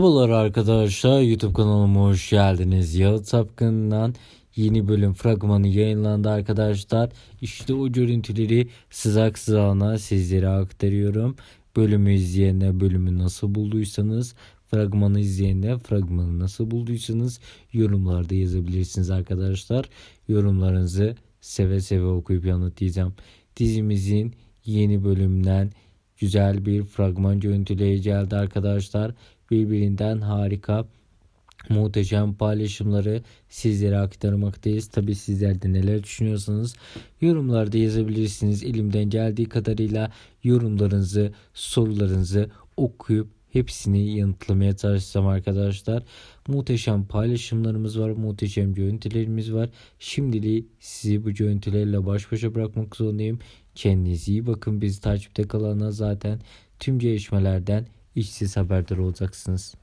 Merhabalar arkadaşlar YouTube kanalıma hoş geldiniz. Yağıt Sapkın'dan yeni bölüm fragmanı yayınlandı arkadaşlar. İşte o görüntüleri sızak sızağına sizlere aktarıyorum. Bölümü izleyenler bölümü nasıl bulduysanız fragmanı izleyenler fragmanı nasıl bulduysanız yorumlarda yazabilirsiniz arkadaşlar. Yorumlarınızı seve seve okuyup yanıtlayacağım. Dizimizin yeni bölümünden güzel bir fragman görüntüleri geldi arkadaşlar. Birbirinden harika muhteşem paylaşımları sizlere aktarmaktayız. Tabi sizler de neler düşünüyorsanız yorumlarda yazabilirsiniz. Elimden geldiği kadarıyla yorumlarınızı, sorularınızı okuyup hepsini yanıtlamaya çalışacağım arkadaşlar. Muhteşem paylaşımlarımız var, muhteşem görüntülerimiz var. Şimdilik sizi bu görüntülerle baş başa bırakmak zorundayım. Kendinize iyi bakın. Bizi takipte kalana zaten tüm gelişmelerden işsiz haberdar olacaksınız.